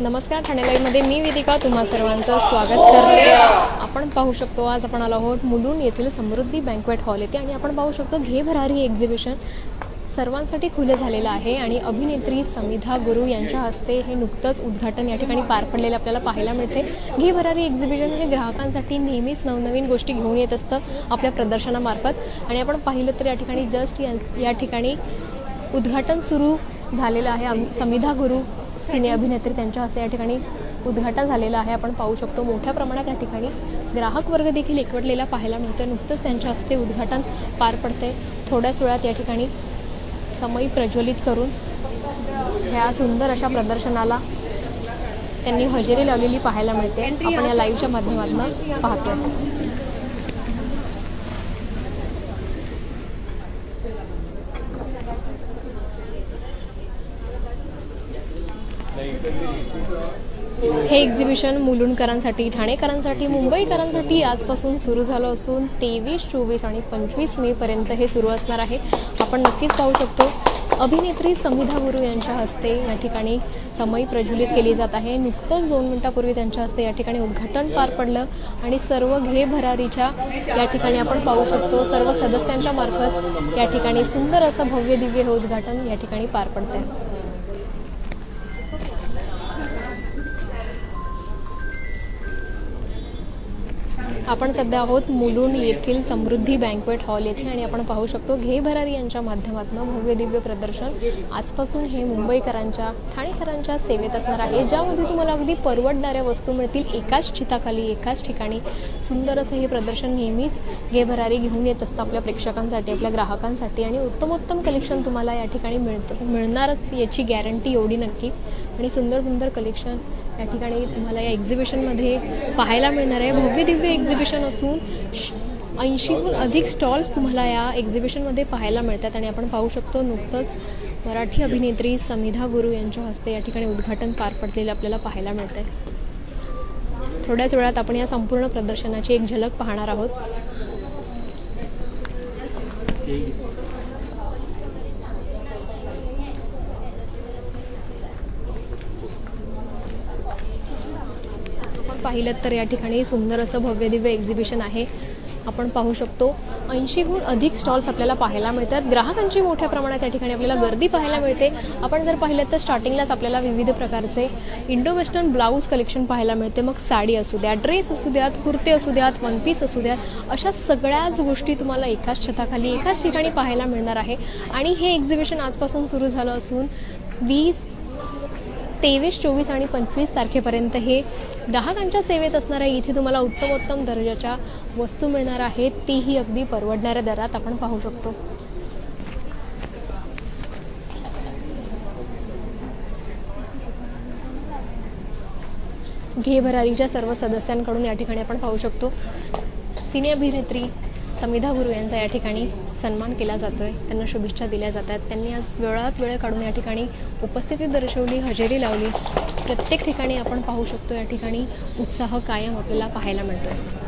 नमस्कार ठाणे लाईव्हमध्ये मी वेदिका तुम्हा सर्वांचं स्वागत करते. आपण पाहू शकतो आज आपण आलो आहोत मुलुंड येथील समृद्धी बँकवेट हॉल येथे आणि आपण पाहू शकतो घे भरारी एक्झिबिशन सर्वांसाठी खुलं झालेलं आहे आणि अभिनेत्री समिधा गुरु यांच्या हस्ते हे नुकतंच उद्घाटन या ठिकाणी पार पडलेलं आपल्याला पाहायला मिळते. घे भरारी एक्झिबिशन हे ग्राहकांसाठी नेहमीच नवनवीन गोष्टी घेऊन येत असतं आपल्या प्रदर्शनामार्फत. आणि आपण पाहिलं तर या ठिकाणी जस्ट या या ठिकाणी उद्घाटन सुरू झालेलं आहे. आम समिधा गुरु सिने अभिनेत्री त्यांच्या हस्ते या ठिकाणी उद्घाटन झालेलं आहे. आपण पाहू शकतो मोठ्या प्रमाणात या ठिकाणी ग्राहक वर्ग देखील एकवटलेला पाहायला मिळतो नुकतंच त्यांच्या हस्ते उद्घाटन पार पडते थोड्याच वेळात या ठिकाणी समयी प्रज्वलित करून ह्या सुंदर अशा प्रदर्शनाला त्यांनी हजेरी लावलेली पाहायला मिळते. आपण या लाईव्हच्या माध्यमातून पाहतो हे एक्झिबिशन मुलुंडकरांसाठी ठाणेकरांसाठी मुंबईकरांसाठी आजपासून सुरू झालं असून तेवीस चोवीस आणि पंचवीस मेपर्यंत हे सुरू असणार आहे. आपण नक्कीच पाहू शकतो अभिनेत्री समिधा गुरु यांच्या हस्ते या ठिकाणी समयी प्रज्वलित केली जात आहे. नुकतंच दोन मिनिटापूर्वी त्यांच्या हस्ते या ठिकाणी उद्घाटन पार पडलं आणि सर्व घे भरारीच्या या ठिकाणी आपण पाहू शकतो सर्व सदस्यांच्या मार्फत या ठिकाणी सुंदर असं भव्य दिव्य हे उद्घाटन या ठिकाणी पार पडते आपण सध्या आहोत मुलुंड येथील समृद्धी बँकवेट हॉल येथे आणि आपण पाहू शकतो घे भरारी यांच्या माध्यमातून भव्य दिव्य प्रदर्शन आजपासून हे मुंबईकरांच्या ठाणेकरांच्या सेवेत असणार आहे. ज्यामध्ये तुम्हाला अगदी परवडणाऱ्या वस्तू मिळतील एकाच चिताखाली एकाच ठिकाणी. सुंदर असं हे प्रदर्शन नेहमीच घे भरारी घेऊन येत असतं आपल्या प्रेक्षकांसाठी आपल्या ग्राहकांसाठी आणि उत्तमोत्तम कलेक्शन तुम्हाला या ठिकाणी मिळतं मिळणारच याची गॅरंटी एवढी नक्की. आणि सुंदर सुंदर कलेक्शन या ठिकाणी तुम्हाला या एक्झिबिशनमध्ये पाहायला मिळणार आहे. भव्य दिव्य एक्झिबिशन असून ऐंशीहून अधिक स्टॉल्स तुम्हाला या एक्झिबिशनमध्ये पाहायला मिळतात आणि आपण पाहू शकतो नुकतंच मराठी अभिनेत्री समिधा गुरु यांच्या हस्ते या ठिकाणी उद्घाटन पार पडलेलं आपल्याला पाहायला मिळतं आहे थोड्याच वेळात आपण या संपूर्ण प्रदर्शनाची एक झलक पाहणार आहोत. पाहिलं तर या ठिकाणी सुंदर असं भव्य दिव्य एक्झिबिशन आहे. आपण पाहू शकतो ऐंशीहून अधिक स्टॉल्स आपल्याला पाहायला मिळतात. ग्राहकांची मोठ्या प्रमाणात या ठिकाणी आपल्याला गर्दी पाहायला मिळते. आपण जर पाहिलं तर स्टार्टिंगलाच आपल्याला विविध प्रकारचे इंडो वेस्टर्न ब्लाऊज कलेक्शन पाहायला मिळते. मग साडी असू द्या ड्रेस असू द्यात कुर्ते असू द्यात वन पीस असू द्यात अशा सगळ्याच गोष्टी तुम्हाला एकाच छताखाली एकाच ठिकाणी पाहायला मिळणार आहे. आणि हे एक्झिबिशन आजपासून सुरू झालं असून वीस तेवीस चोवीस आणि पंचवीस तारखेपर्यंत हे ग्राहकांच्या सेवेत असणार आहे इथे तुम्हाला उत्तमोत्तम दर्जाच्या वस्तू मिळणार आहेत. तीही अगदी परवडणाऱ्या दरात आपण पाहू शकतो. घे भरारीच्या सर्व सदस्यांकडून या ठिकाणी आपण पाहू शकतो. सिने अभिनेत्री समिधा गुरु यांचा या ठिकाणी सन्मान केला जातो आहे त्यांना शुभेच्छा दिल्या जातात. त्यांनी आज वेळात वेळ काढून या ठिकाणी उपस्थिती दर्शवली हजेरी लावली. प्रत्येक ठिकाणी आपण पाहू शकतो या ठिकाणी उत्साह कायम आपल्याला पाहायला मिळतो आहे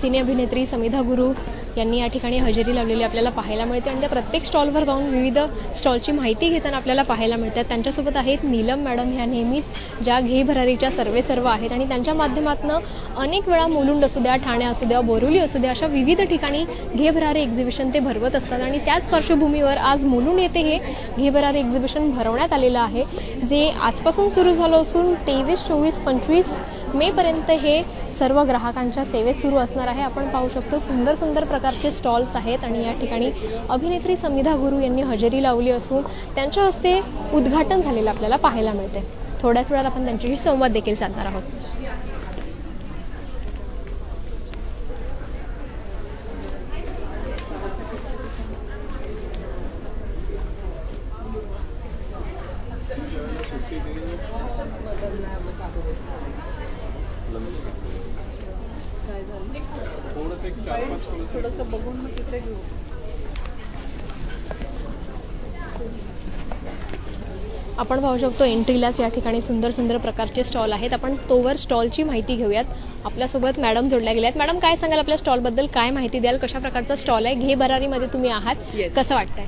सिने अभिनेत्री समिधा गुरु यांनी या ठिकाणी हजेरी लावलेली आपल्याला पाहायला मिळते आणि त्या प्रत्येक स्टॉलवर जाऊन विविध स्टॉलची माहिती घेताना आपल्याला पाहायला मिळतात. त्यांच्यासोबत आहेत नीलम मॅडम ह्या नेहमीच ज्या घे भरारीच्या सर्वे सर्व आहेत आणि त्यांच्या माध्यमातून अनेक वेळा मुलुंड असू द्या ठाणे असू द्या बोरुली असू द्या अशा विविध ठिकाणी घे भरारी एक्झिबिशन ते भरवत असतात आणि त्याच पार्श्वभूमीवर आज मुलुंड येथे हे घे भरारी एक्झिबिशन भरवण्यात आलेलं आहे जे आजपासून सुरू झालं असून तेवीस चोवीस पंचवीस मेपर्यंत हे सर्व ग्राहकांच्या सेवेत सुरू असणार आहे. आपण पाहू शकतो सुंदर सुंदर प्रकारचे स्टॉल्स आहेत आणि या ठिकाणी अभिनेत्री समिधा गुरु यांनी हजेरी लावली असून त्यांच्या हस्ते उद्घाटन झालेलं आपल्याला पाहायला मिळते थोड्याच वेळात आपण त्यांच्याशी संवाद देखील साधणार आहोत. आपण पाहू शकतो एंट्रीलाच या ठिकाणी सुंदर सुंदर प्रकारचे स्टॉल आहेत. आपण तोवर स्टॉलची माहिती घेऊयात. आपल्यासोबत मॅडम जोडल्या गेल्या आहेत मॅडम काय सांगाल आपल्या स्टॉलबद्दल? काय माहिती द्याल? कशा प्रकारचा स्टॉल आहे? घे बरारीमध्ये तुम्ही आहात. कसं वाटतंय?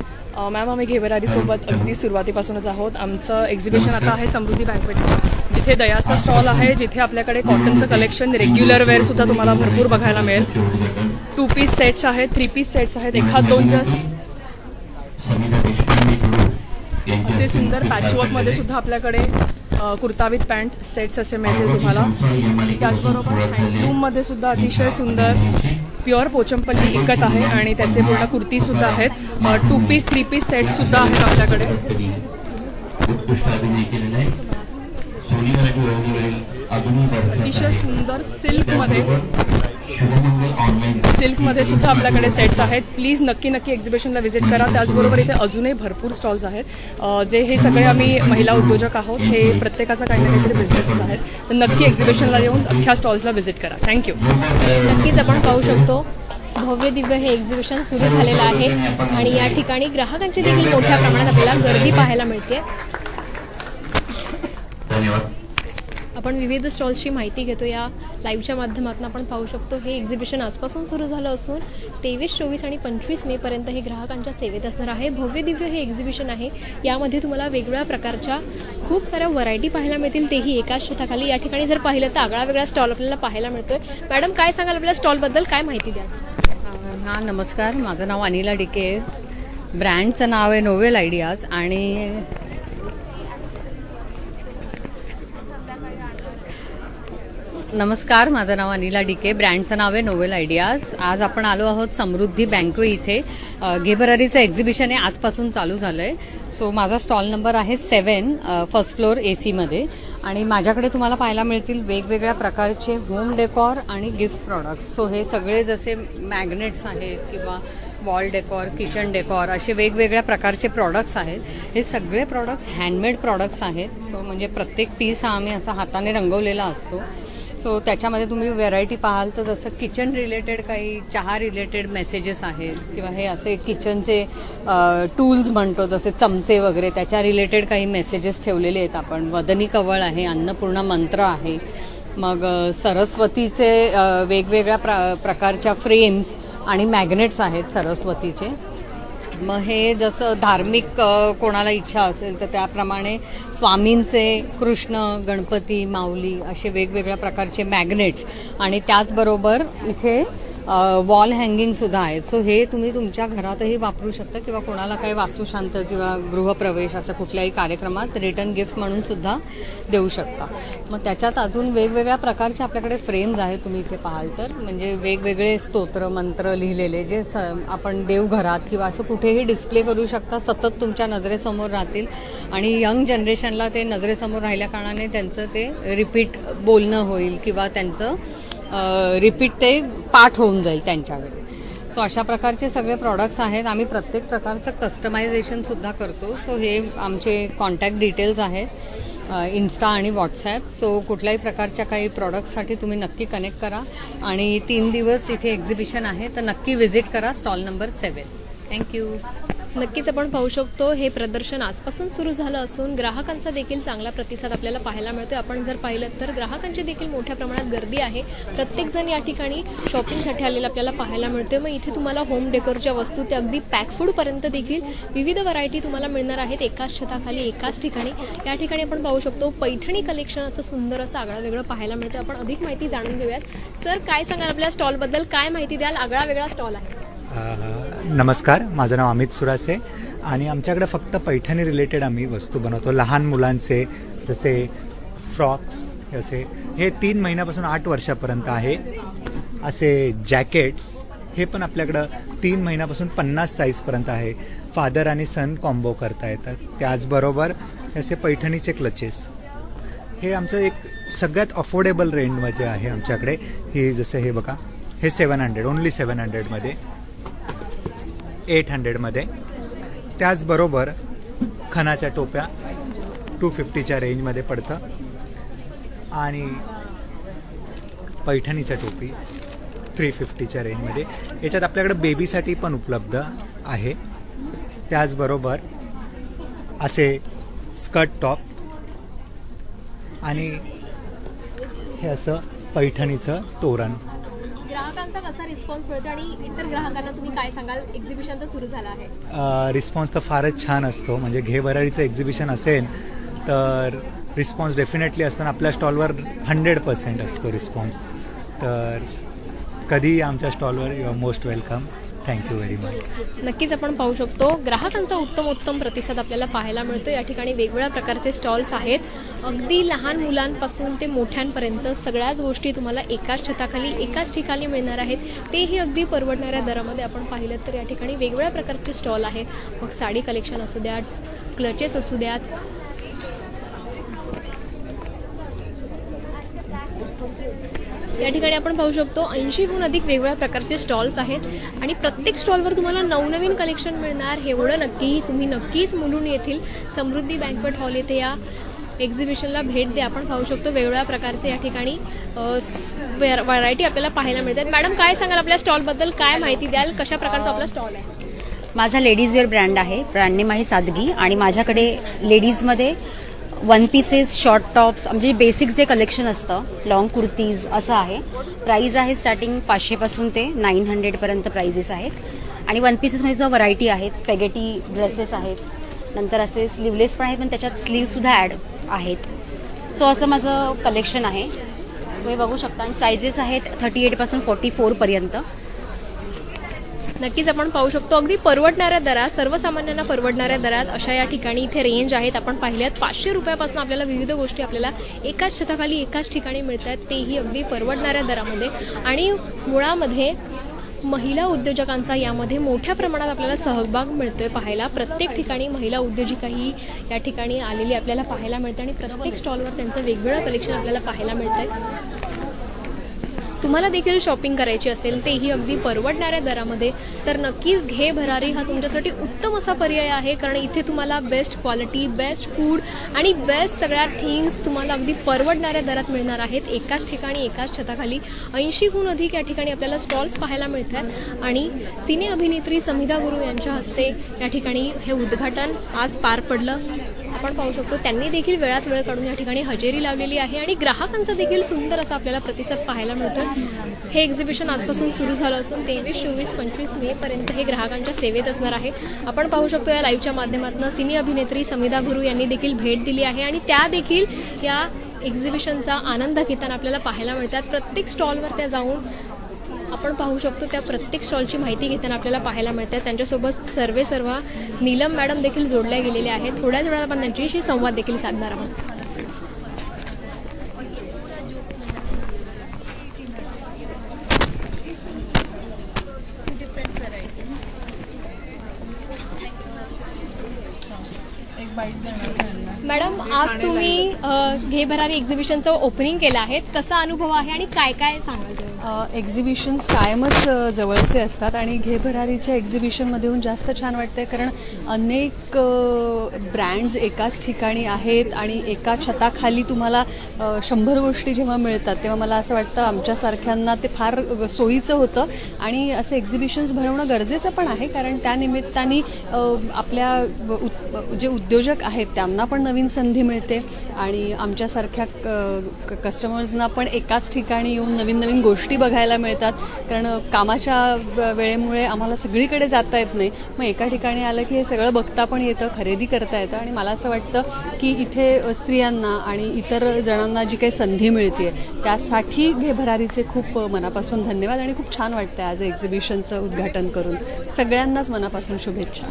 मॅम आम्ही घेवरारीसोबत अगदी सुरुवातीपासूनच आहोत. आमचं एक्झिबिशन आता आहे समृद्धी बँकवेटचं जिथे दयाचा स्टॉल आहे जिथे आपल्याकडे कॉटनचं कलेक्शन रेग्युलर वेअरसुद्धा तुम्हाला भरपूर बघायला मिळेल. टू पीस सेट्स आहेत थ्री पीस सेट्स आहेत. एखाद दोन जस्ट असे सुंदर पॅचवर्कमध्ये सुद्धा आपल्याकडे कुर्ता विथ पॅन्ट सेट्स असे मिळतील तुम्हाला. त्याचबरोबर हँडलूममध्ये सुद्धा अतिशय सुंदर प्युअर पोचमपल्ली इकत आहे आणि त्याचे पूर्ण कुर्तीसुद्धा आहेत. टू पीस थ्री पीस सेट्ससुद्धा आहेत आपल्याकडे. अतिशय सुंदर सिल्कमध्ये सिल्कमध्ये सुद्धा आपल्याकडे सेट्स आहेत. प्लीज नक्की नक्की एक्झिबिशनला व्हिजिट करा. त्याचबरोबर इथे अजूनही भरपूर स्टॉल्स आहेत. जे हे सगळे आम्ही महिला उद्योजक आहोत. हे प्रत्येकाचा काही ना काहीतरी बिझनेसेस आहेत. तर नक्की एक्झिबिशनला येऊन अख्ख्या स्टॉल्सला व्हिजिट करा. थँक्यू नक्कीच आपण पाहू शकतो. भव्य दिव्य हे एक्झिबिशन सुरू झालेलं आहे. आणि या ठिकाणी ग्राहकांची देखील मोठ्या प्रमाणात आपल्याला गर्दी पाहायला मिळते आपण विविध स्टॉल्सची माहिती घेतो. या लाईव्हच्या माध्यमातून आपण पाहू शकतो हे एक्झिबिशन आजपासून सुरू झालं असून तेवीस चोवीस आणि पंचवीस मेपर्यंत हे ग्राहकांच्या सेवेत असणार आहे. भव्य दिव्य हे एक्झिबिशन आहे. यामध्ये तुम्हाला वेगवेगळ्या प्रकारच्या खूप साऱ्या व्हरायटी पाहायला मिळतील. तेही एकाच छताखाली या ठिकाणी जर पाहिलं तर आगळा वेगळा स्टॉल आपल्याला पाहायला मिळतोय. मॅडम काय सांगाल आपल्या स्टॉलबद्दल काय माहिती द्या हां नमस्कार. माझं नाव अनिला डिके ब्रँडचं नाव आहे नोवेल आयडियाज आणि नमस्कार माझं नाव अनिला डिके. ब्रँडचं नाव आहे नोवेल आयडियाज. आज आपण आलो आहोत समृद्धी बँकवे इथे. घेबरारीचं एक्झिबिशन आहे आजपासून चालू झालं आहे सो माझा स्टॉल नंबर आहे सेवन फर्स्ट फ्लोअर ए सीमध्ये आणि माझ्याकडे तुम्हाला पाहायला मिळतील वेगवेगळ्या प्रकारचे होम डेकॉर आणि गिफ्ट प्रॉडक्ट्स सो हे सगळे जसे मॅग्नेट्स आहेत किंवा वॉल डेकॉर किचन डेकॉर असे वेगवेगळ्या प्रकारचे प्रॉडक्ट्स आहेत. हे सगळे प्रॉडक्ट्स हँडमेड प्रॉडक्ट्स आहेत. सो म्हणजे प्रत्येक पीस हा आम्ही असा हाताने रंगवलेला असतो. सो त्याच्यामध्ये तुम्ही व्हेरायटी पाहाल तर जसं किचन रिलेटेड काही चहा रिलेटेड मेसेजेस आहेत किंवा हे असे किचनचे टूल्स म्हणतो जसे चमचे वगैरे त्याच्या रिलेटेड काही मेसेजेस ठेवलेले आहेत आपण. वदनी कवळ आहे अन्नपूर्णा मंत्र आहे. मग सरस्वतीचे वेगवेगळ्या प्र प्रकारच्या फ्रेम्स आणि मॅग्नेट्स आहेत सरस्वतीचे. मग हे जसं धार्मिक कोणाला इच्छा असेल तर त्याप्रमाणे स्वामींचे कृष्ण गणपती माऊली असे वेगवेगळ्या प्रकारचे मॅग्नेट्स आणि त्याचबरोबर इथे वॉल हँगिंगसुद्धा आहेत. सो हे तुम्ही तुमच्या घरातही वापरू शकता किंवा कोणाला काही वास्तुशांत किंवा गृहप्रवेश असं कुठल्याही कार्यक्रमात रिटर्न गिफ्ट म्हणून सुद्धा देऊ शकता. मग त्याच्यात अजून वेगवेगळ्या प्रकारचे आपल्याकडे फ्रेम्स आहेत तुम्ही इथे पाहाल तर. म्हणजे वेगवेगळे स्तोत्र मंत्र लिहिलेले जे स आपण देवघरात किंवा असं कुठेही डिस्प्ले करू शकता. सतत तुमच्या नजरेसमोर राहतील. आणि यंग जनरेशनला ते नजरेसमोर राहिल्या कारणाने त्यांचं ते रिपीट बोलणं होईल किंवा त्यांचं रिपीट ते पाठ होऊन जाईल त्यांच्याकडे. सो अशा प्रकारचे सगळे प्रॉडक्ट्स आहेत. आम्ही प्रत्येक प्रकारचं कस्टमायझेशन सुद्धा करतो. सो हे आमचे कॉन्टॅक्ट डिटेल्स आहेत इन्स्टा आणि व्हॉट्सॲप सो कुठल्याही प्रकारच्या काही प्रॉडक्ट्ससाठी तुम्ही नक्की कनेक्ट करा. आणि तीन दिवस इथे एक्झिबिशन आहे तर नक्की व्हिजिट करा. स्टॉल नंबर सेवन थँक्यू नक्कीच आपण पाहू शकतो हे प्रदर्शन आजपासून सुरू झालं असून ग्राहकांचा देखील चांगला प्रतिसाद आपल्याला पाहायला मिळतो आपण जर पाहिलं तर ग्राहकांची देखील मोठ्या प्रमाणात गर्दी आहे. प्रत्येकजण या ठिकाणी शॉपिंगसाठी आलेलं आपल्याला पाहायला मिळते मग इथे तुम्हाला होम डेकोरच्या वस्तू ते अगदी पॅकफूडपर्यंत देखील विविध व्हरायटी तुम्हाला मिळणार आहेत. एकाच छताखाली एकाच ठिकाणी. या ठिकाणी आपण पाहू शकतो पैठणी कलेक्शन असं सुंदर असं आगळा वेगळं पाहायला मिळतं आपण अधिक माहिती जाणून घेऊयात. सर काय सांगाल आपल्या स्टॉलबद्दल काय माहिती द्याल? आगळा वेगळा स्टॉल आहे. नमस्कार माझं नाव अमित सुरासे आणि आमच्याकडे फक्त पैठणी रिलेटेड आम्ही वस्तू बनवतो. लहान मुलांचे जसे फ्रॉक्स असे हे तीन महिन्यापासून आठ वर्षापर्यंत आहे. असे जॅकेट्स हे पण आपल्याकडं तीन महिन्यापासून पन्नास साईजपर्यंत आहे. फादर आणि सन कॉम्बो करता येतात. त्याचबरोबर असे पैठणीचे क्लचेस हे आमचं एक सगळ्यात अफोर्डेबल रेंजमध्ये आहे आमच्याकडे. ही जसं हे बघा हे सेवन हंड्रेड ओन्ली सेवन हंड्रेडमध्ये एट हंड्रेडमध्ये. त्याचबरोबर खणाच्या टोप्या टू फिफ्टीच्या रेंजमध्ये पडतं. आणि पैठणीच्या टोपी थ्री फिफ्टीच्या रेंजमध्ये. याच्यात आपल्याकडे बेबीसाठी पण उपलब्ध आहे. त्याचबरोबर असे स्कर्ट टॉप आणि हे असं पैठणीचं तोरण. ग्राहकांचा कसा रिस्पॉन्स मिळतो आणि इतर ग्राहकांना तुम्ही काय सांगाल? एक्झिबिशन तर सुरू झालं आहे. रिस्पॉन्स तर फारच छान असतो. म्हणजे घे एक्झिबिशन असेल तर रिस्पॉन्स डेफिनेटली असतो आणि आपल्या स्टॉलवर हंड्रेड पर्सेंट असतो रिस्पॉन्स तर कधीही आमच्या स्टॉलवर you are most welcome thank you very much नक्कीच आपण पाहू शकतो ग्राहकांचा उत्तम उत्तम प्रतिसाद आपल्याला पाहायला मिळतो या ठिकाणी वेगवेगळ्या प्रकारचे स्टॉल्स आहेत. अगदी लहान मुलांपासून ते मोठ्यांपर्यंत सगळ्याच गोष्टी तुम्हाला एकाच छताखाली एकाच ठिकाणी मिळणार आहेत. तेही अगदी परवडणाऱ्या दरामध्ये आपण पाहिलं तर या ठिकाणी वेगवेगळ्या प्रकारचे स्टॉल आहेत. मग साडी कलेक्शन असू द्यात क्लचेस असू द्यात या ठिकाणी आपण पाहू शकतो ऐंशीहून अधिक वेगवेगळ्या प्रकारचे स्टॉल्स आहेत आणि प्रत्येक स्टॉलवर तुम्हाला नवनवीन कलेक्शन मिळणार हे एवढं नक्की तुम्ही नक्कीच मुलून येथील समृद्धी बँकवेट हॉल येथे या एक्झिबिशनला भेट द्या. आपण पाहू शकतो वेगवेगळ्या प्रकारचे या ठिकाणी व्हरायटी आपल्याला पाहायला मिळतात. मॅडम काय सांगाल? आपल्या स्टॉलबद्दल काय माहिती द्याल? कशा प्रकारचा आपला स्टॉल आहे? माझा लेडीज वेअर ब्रँड आहे. ब्रँड नेम आहे सादगी आणि माझ्याकडे लेडीजमध्ये वन पीसेस शॉर्ट टॉप्स म्हणजे बेसिक जे कलेक्शन असतं लॉंग कुर्तीज असं आहे. प्राईज आहे स्टार्टिंग पाचशेपासून ते नाईन हंड्रेडपर्यंत प्राइजेस आहेत. आणि वन पीसेसमध्ये सुद्धा व्हरायटी आहेत. स्पेगेटी ड्रेसेस आहेत. नंतर असे स्लीवलेस पण आहेत पण त्याच्यात स्लीवसुद्धा ॲड आहेत. सो असं माझं कलेक्शन आहे. तुम्ही बघू शकता. आणि सायझेस आहेत थर्टी एटपासून फोर्टी फोरपर्यंत नक्कीच आपण पाहू शकतो. अगदी परवडणाऱ्या दरात सर्वसामान्यांना परवडणाऱ्या दरात अशा या ठिकाणी इथे रेंज आहेत. आपण पाहिल्यात पाचशे रुपयापासून आपल्याला विविध गोष्टी आपल्याला एकाच छताखाली एकाच ठिकाणी मिळत आहेत तेही अगदी परवडणाऱ्या दरामध्ये. आणि मुळामध्ये महिला उद्योजकांचा यामध्ये मोठ्या प्रमाणात आपल्याला सहभाग मिळतोय पाहायला. प्रत्येक ठिकाणी महिला उद्योजिकाही या ठिकाणी आलेली आपल्याला पाहायला मिळते आणि प्रत्येक स्टॉलवर त्यांचं वेगवेगळं कलेक्शन आपल्याला पाहायला मिळतं आहे तुम्हाला देखील शॉपिंग करायची असेल तेही अगदी परवडणाऱ्या दरामध्ये तर नक्कीच घे भरारी. हा तुमच्यासाठी उत्तम असा पर्याय आहे कारण इथे तुम्हाला बेस्ट क्वालिटी बेस्ट फूड आणि बेस्ट सगळ्या थिंग्स तुम्हाला अगदी परवडणाऱ्या दरात मिळणार आहेत एकाच ठिकाणी एकाच छताखाली. ऐंशीहून अधिक या ठिकाणी आपल्याला स्टॉल्स पाहायला मिळतात. आणि सिने अभिनेत्री समिधा गुरु यांच्या हस्ते या ठिकाणी हे उद्घाटन आज पार पडलं. आपण पाहू शकतो त्यांनी देखील वेळात वेळ काढून या ठिकाणी हजेरी लावलेली आहे आणि ग्राहकांचा देखील सुंदर असा आपल्याला प्रतिसाद पाहायला मिळतो हे एक्झिबिशन आजपासून सुरू झालं असून तेवीस चोवीस पंचवीस मेपर्यंत हे ग्राहकांच्या सेवेत असणार आहे. आपण पाहू शकतो या लाईव्हच्या माध्यमातून सिने अभिनेत्री समिधा गुरु यांनी देखील भेट दिली आहे आणि त्या देखील या एक्झिबिशनचा आनंद घेताना आपल्याला पाहायला मिळतात. प्रत्येक स्टॉलवर त्या जाऊन आपण पाहू शकतो त्या प्रत्येक स्टॉलची माहिती घेताना आपल्याला पाहायला मिळते. त्यांच्यासोबत सर्वे सर्व नीलम मॅडम देखील जोडल्या गेलेल्या आहेत. थोड्याच वेळात आपण त्यांच्याशी संवाद देखील साधणार आहोत. मॅडम आज तुम्ही घे भरारी एक्झिबिशनचं ओपनिंग केलं आहे. कसा अनुभव आहे आणि काय काय सांगाल एक्झिबिशन्स कायमच जवळचे असतात आणि घेभरारीच्या एक्झिबिशनमध्ये जास्त छान वाटतंय कारण अनेक ब्रँड्स एकाच ठिकाणी आहेत आणि एका छताखाली तुम्हाला शंभर गोष्टी जेव्हा मिळतात तेव्हा मला असं वाटतं आमच्यासारख्यांना ते फार सोयीचं होतं. आणि असे एक्झिबिशन्स भरवणं गरजेचं पण आहे कारण त्यानिमित्ताने आपल्या उ- जे उद्योजक आहेत त्यांना पण नवीन संधी मिळते आणि आमच्यासारख्या क- कस्टमर्सना पण एकाच ठिकाणी येऊन नवीन नवीन गोष्टी गोष्टी बघायला मिळतात. कारण कामाच्या वेळेमुळे आम्हाला सगळीकडे जाता येत नाही. मग एका ठिकाणी आलं की हे सगळं बघता पण येतं खरेदी करता येतं. आणि मला असं वाटतं की इथे स्त्रियांना आणि इतर जणांना जी काही संधी मिळते त्यासाठी घे भरारीचे खूप मनापासून धन्यवाद. आणि खूप छान वाटतं आज एक्झिबिशनचं उद्घाटन करून. सगळ्यांनाच मनापासून शुभेच्छा.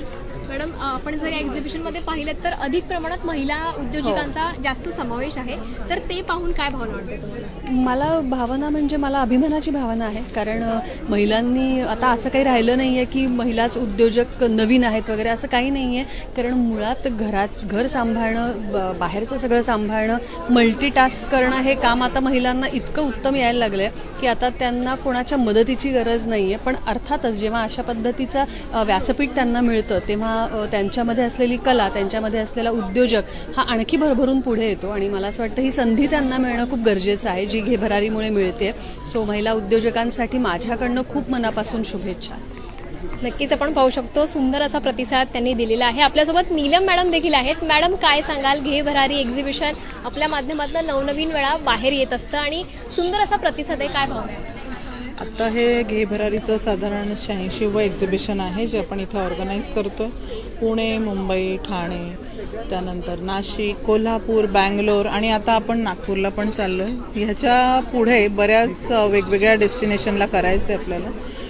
मॅडम आपण जर या एक्झिबिशनमध्ये पाहिलं तर अधिक प्रमाणात महिला उद्योजकांचा जास्त समावेश आहे. तर ते पाहून काय भावना वाटते मला भावना म्हणजे मला अभिमानाची भावना आहे. कारण महिलांनी आता असं काही राहिलं नाही आहे की महिलाच उद्योजक नवीन आहेत वगैरे असं काही नाही आहे कारण मुळात घरात घर सांभाळणं बाहेरचं सगळं सांभाळणं मल्टीटास्क करणं हे काम आता महिलांना इतकं उत्तम यायला लागलं आहे की आता त्यांना कोणाच्या मदतीची गरज नाही आहे पण अर्थातच जेव्हा अशा पद्धतीचं व्यासपीठ त्यांना मिळतं तेव्हा त्यांच्यामध्ये असलेली कला त्यांच्यामध्ये असलेला उद्योजक हा आणखी भरभरून पुढे येतो. आणि मला असं वाटतं ही संधी त्यांना मिळणं खूप गरजेचं आहे जी घेभरारीमुळे मिळते. सो महिला उद्योजकांसाठी माझ्याकडनं खूप मनापासून शुभेच्छा. नक्कीच आपण पाहू शकतो सुंदर असा प्रतिसाद त्यांनी दिलेला आहे. आपल्यासोबत नीलम मॅडम देखील आहेत. मॅडम काय सांगाल? घे भरारी एक्झिबिशन आपल्या माध्यमातून नवनवीन वेळा बाहेर येत असतं आणि सुंदर असा प्रतिसाद आहे काय भाव आहे? आत्ता हे घे भरारीचं साधारण शहाऐंशीवं एक्झिबिशन आहे जे आपण इथं ऑर्गनाईज करतो आहे पुणे मुंबई ठाणे त्यानंतर नाशिक कोल्हापूर बँगलोर आणि आता आपण नागपूरला पण चाललो आहे ह्याच्या पुढे बऱ्याच वेगवेगळ्या डेस्टिनेशनला करायचं आहे आपल्याला.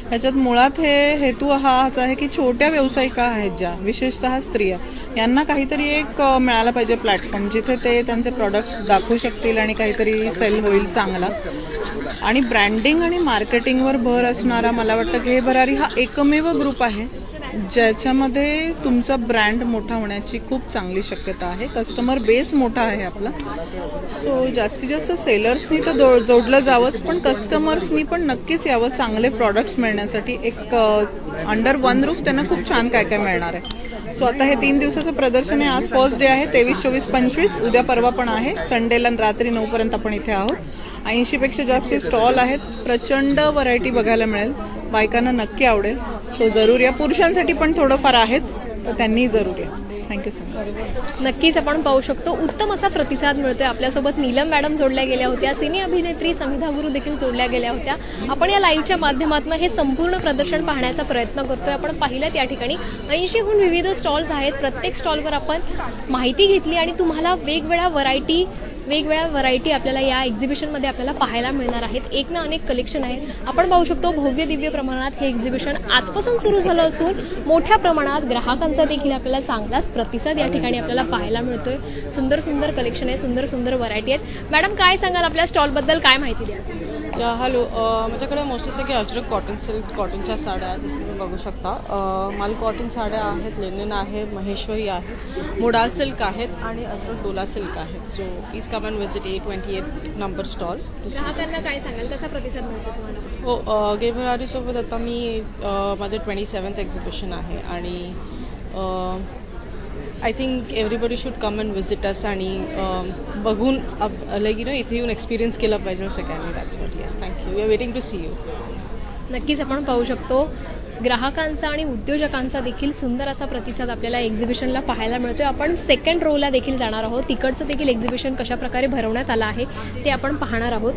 ह्याच्यात मुळात हे हेतू हाच आहे की छोट्या व्यावसायिका आहेत ज्या विशेषतः स्त्रिया यांना काहीतरी एक मिळाला पाहिजे प्लॅटफॉर्म जिथे ते त्यांचे प्रॉडक्ट दाखवू शकतील आणि काहीतरी सेल होईल चांगला. आणि ब्रँडिंग आणि मार्केटिंगवर भर असणारा मला वाटतं की हे भरारी हा एकमेव ग्रुप आहे ज्याच्यामध्ये तुमचा ब्रँड मोठा होण्याची खूप चांगली शक्यता आहे. कस्टमर बेस मोठा आहे आपला. सो जास्तीत जास्त सेलर्सनी तर जोडलं जावंच पण कस्टमर्सनी पण नक्कीच यावं चांगले प्रॉडक्ट्स मिळण्यासाठी. एक अंडर वन रूफ त्यांना खूप छान काय काय मिळणार आहे. सो आता हे तीन दिवसाचं प्रदर्शन आहे. आज फर्स्ट डे आहे तेवीस चोवीस पंचवीस. उद्या परवा पण आहे. संडेला रात्री नऊपर्यंत आपण इथे आहोत. ऐंशीपेक्षा जास्त स्टॉल आहेत. प्रचंड व्हरायटी बघायला मिळेल. बायकांना नक्की आवडेल. सो जरूर या. पुरुषांसाठी पण थोडंफार आहेच. तर त्यांनी जरूर या. थँक्यू सो मच नक्कीच आपण पाहू शकतो. उत्तम असा प्रतिसाद मिळतोय आपल्यासोबत. नीलम मॅडम जोडल्या गेल्या होत्या. सिने अभिनेत्री समिधा गुरु देखील जोडल्या गेल्या होत्या. आपण या लाईव्हच्या माध्यमातून हे संपूर्ण प्रदर्शन पाहण्याचा प्रयत्न करतोय. आपण पाहिलं या ठिकाणी. ऐंशीहून विविध स्टॉल्स आहेत. प्रत्येक स्टॉलवर आपण माहिती घेतली आणि तुम्हाला वेगवेगळ्या व्हरायटी वेगवेगळ्या व्हरायटी आपल्याला या एक्झिबिशनमध्ये आपल्याला पाहायला मिळणार आहेत. एक ना अनेक कलेक्शन आहे. आपण पाहू शकतो भव्य दिव्य प्रमाणात हे एक्झिबिशन आजपासून सुरू झालं असून मोठ्या प्रमाणात ग्राहकांचा देखील आपल्याला चांगलाच प्रतिसाद या ठिकाणी आपल्याला पाहायला मिळतोय. सुंदर सुंदर कलेक्शन आहे सुंदर सुंदर व्हरायटी आहेत. मॅडम काय सांगाल? आपल्या स्टॉलबद्दल काय माहिती द्या या हॅलो माझ्याकडे मोस्टली सगळे अजरक कॉटन सिल्क कॉटनच्या साड्या आहेत जसं तुम्ही बघू शकता. माल कॉटन साड्या आहेत लेनिन आहे महेश्वरी आहे मोडाल सिल्क आहेत आणि अजरक डोला सिल्क आहेत. So please come and visit a twenty eight number stall ग्राहकांना काय सांगाल? कसा प्रतिसाद मिळतो तुम्हाला? हो अ, गे भरारीसोबत आता मी माझं ट्वेंटी सेवन्थ एक्झिबिशन आहे आणि I think everybody should come and visit us आणि बघून लाईक यू नो इथे येऊन एक्सपिरियन्स केला पाहिजे सगळ्यांनी. That's yes thank you we are waiting to see you नक्कीच आपण पाहू शकतो. ग्राहकांचा आणि उद्योजकांचा देखील सुंदर असा प्रतिसाद आपल्याला एक्झिबिशनला पाहायला मिळतोय. आपण सेकंड रोला देखील जाणार आहोत. तिकडचं देखील एक्झिबिशन कशा प्रकारे भरवण्यात आलं आहे ते आपण पाहणार आहोत.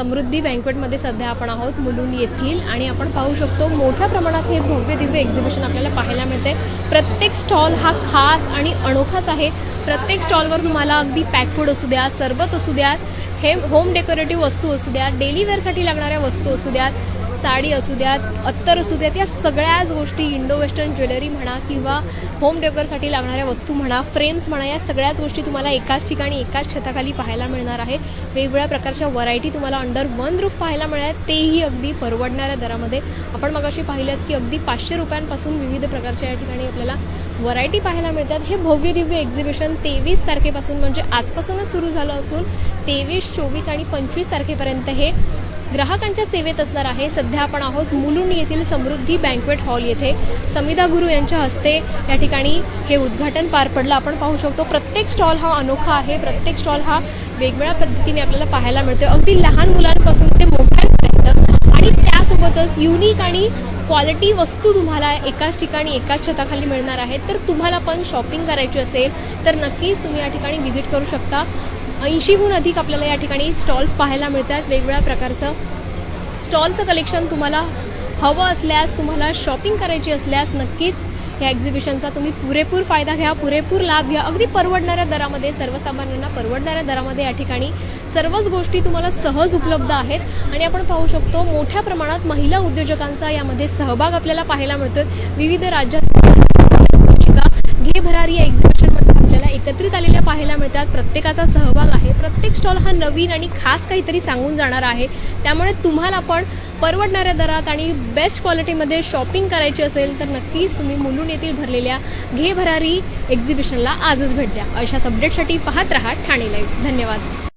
समृद्धी बँकवेटमध्ये सध्या आपण आहोत मुलुंड येथील. आणि आपण पाहू शकतो मोठ्या प्रमाणात हे भव्य दिव्य एक्झिबिशन आपल्याला पाहायला मिळते प्रत्येक स्टॉल हा खास आणि अनोखाच आहे. प्रत्येक स्टॉलवर तुम्हाला अगदी पॅक फूड असू द्या सरबत असू द्यात हे होम डेकोरेटिव्ह वस्तू असू द्या डेली वेअरसाठी लागणाऱ्या वस्तू असू द्यात साडी असू द्यात अत्तर असू द्यात या सगळ्याच गोष्टी इंडो वेस्टर्न ज्वेलरी म्हणा किंवा होम डेकोरसाठी लागणाऱ्या वस्तू म्हणा फ्रेम्स म्हणा या सगळ्याच गोष्टी तुम्हाला एकाच ठिकाणी एकाच छताखाली पाहायला मिळणार आहे. वेगवेगळ्या प्रकारच्या व्हरायटी तुम्हाला अंडर वन रूफ पाहायला मिळाल्या तेही अगदी परवडणाऱ्या दरामध्ये. आपण मगाशी पाहिल्यात की अगदी पाचशे रुपयांपासून विविध प्रकारच्या या ठिकाणी आपल्याला व्हरायटी पाहायला मिळतात. हे भव्य दिव्य एक्झिबिशन तेवीस तारखेपासून म्हणजे आजपासूनच सुरू झालं असून तेवीस चोवीस आणि पंचवीस तारखेपर्यंत हे ग्राहकांच्या सेवेत असणार आहे. सध्या आपण आहोत मुलुंड येथील समृद्धी बँकवेट हॉल येथे. समिधा गुरु यांच्या हस्ते या ठिकाणी हे उद्घाटन पार पडलं. आपण पाहू शकतो प्रत्येक स्टॉल हा अनोखा आहे. प्रत्येक स्टॉल हा वेगवेगळ्या पद्धतीने आपल्याला पाहायला मिळतो अगदी लहान मुलांपासून ते मोठ्यांपर्यंत. आणि त्यासोबतच युनिक आणि क्वालिटी वस्तू तुम्हाला एकाच ठिकाणी एकाच छताखाली मिळणार आहेत. तर तुम्हाला पण शॉपिंग करायची असेल तर नक्कीच तुम्ही या ठिकाणी व्हिजिट करू शकता. ऐंशीहून अधिक आपल्याला या ठिकाणी स्टॉल्स पाहायला मिळतात. वेगवेगळ्या प्रकारचं स्टॉलचं कलेक्शन तुम्हाला हवं असल्यास तुम्हाला शॉपिंग करायची असल्यास नक्कीच या एक्झिबिशनचा तुम्ही पुरेपूर फायदा घ्या पुरेपूर लाभ घ्या. अगदी परवडणाऱ्या दरामध्ये सर्वसामान्यांना परवडणाऱ्या दरामध्ये या ठिकाणी सर्वच गोष्टी तुम्हाला सहज उपलब्ध आहेत. आणि आपण पाहू शकतो मोठ्या प्रमाणात महिला उद्योजकांचा यामध्ये सहभाग आपल्याला पाहायला मिळतो विविध राज्यात घे भरारी या एक्झिबिशनमध्ये आपल्याला एकत्रित आलेल्या पाहायला मिळतात. प्रत्येकाचा सहभाग आहे. प्रत्येक स्टॉल हा नवीन आणि खास काहीतरी सांगून जाणार आहे. त्यामुळे तुम्हाला पण परवडणाऱ्या दरात आणि बेस्ट क्वालिटीमध्ये शॉपिंग करायची असेल तर नक्कीच तुम्ही मुलून येथील भरलेल्या घे भरारी एक्झिबिशनला आजच भेट द्या. अशाच अपडेटसाठी पाहत राहा ठाणे लाईव्ह धन्यवाद.